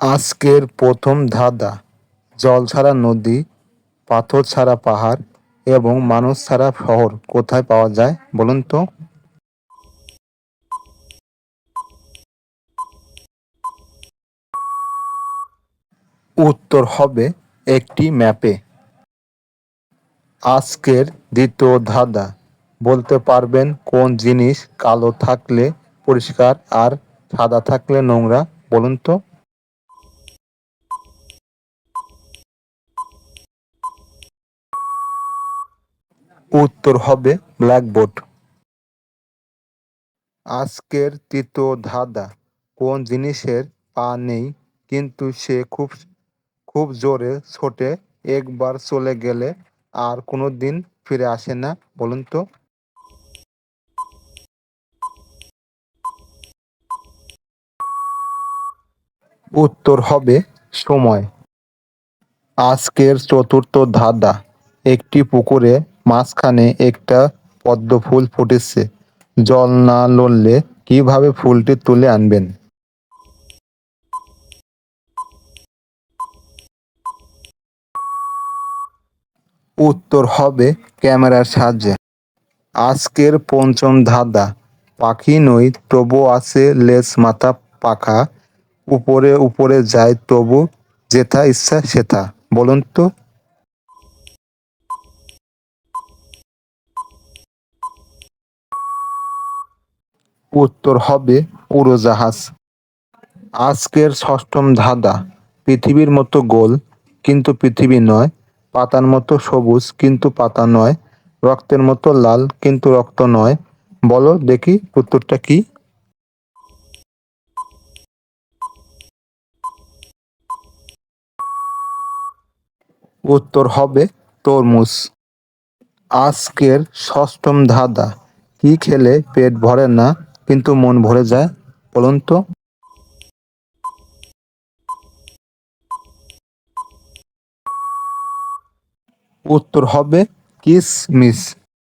আজকের প্রথম ধাঁধা, জল ছাড়া নদী, পাথর ছাড়া পাহাড় এবং মানুষ ছাড়া শহর কোথায় পাওয়া যায় বলুন তো? উত্তর হবে একটি ম্যাপে। আজকের দ্বিতীয় ধাঁধা, বলতে পারবেন কোন জিনিস কালো থাকলে পরিষ্কার আর সাদা থাকলে নোংরা বলুন তো? উত্তর হবে ব্ল্যাকবোর্ড। আজকের তৃতীয় ধাঁধা কোন জিনিসের পা নেই কিন্তু সে খুব খুব জোরে ছোটে একবার চলে গেলে আর কোনো দিন ফিরে আসে না বলুন তো। উত্তর হবে সময়। আজকের চতুর্থ ধাঁধা একটি পুকুরে মাঝখানে একটা পদ্ম ফুল ফুটেছে। জল না লড়লে কীভাবে ফুলটি তুলে আনবেন? উত্তর হবে ক্যামেরার সাহায্যে। আজকের পঞ্চম ধাঁধা। পাখি নই তবু আছে লেজ মাথা পাখা। উপরে উপরে যায়, তবু যেথা ইচ্ছা সেথা। বলুন তো। উত্তর হবে উড়োজাহাজ। আজকের ষষ্ঠম ধাঁধা, পৃথিবীর মতো গোল কিন্তু পৃথিবী নয়, পাতার মতো সবুজ কিন্তু পাতা নয়, রক্তের মতো লাল কিন্তু রক্ত নয়। বলো দেখি উত্তরটা কি? উত্তর হবে তরমুজ। আজকের ষষ্ঠম ধাঁধা, কি খেলে পেট ভরে না? কিন্তু মন ভরে যায় বলুন তো। উত্তর হবে কিসমিস।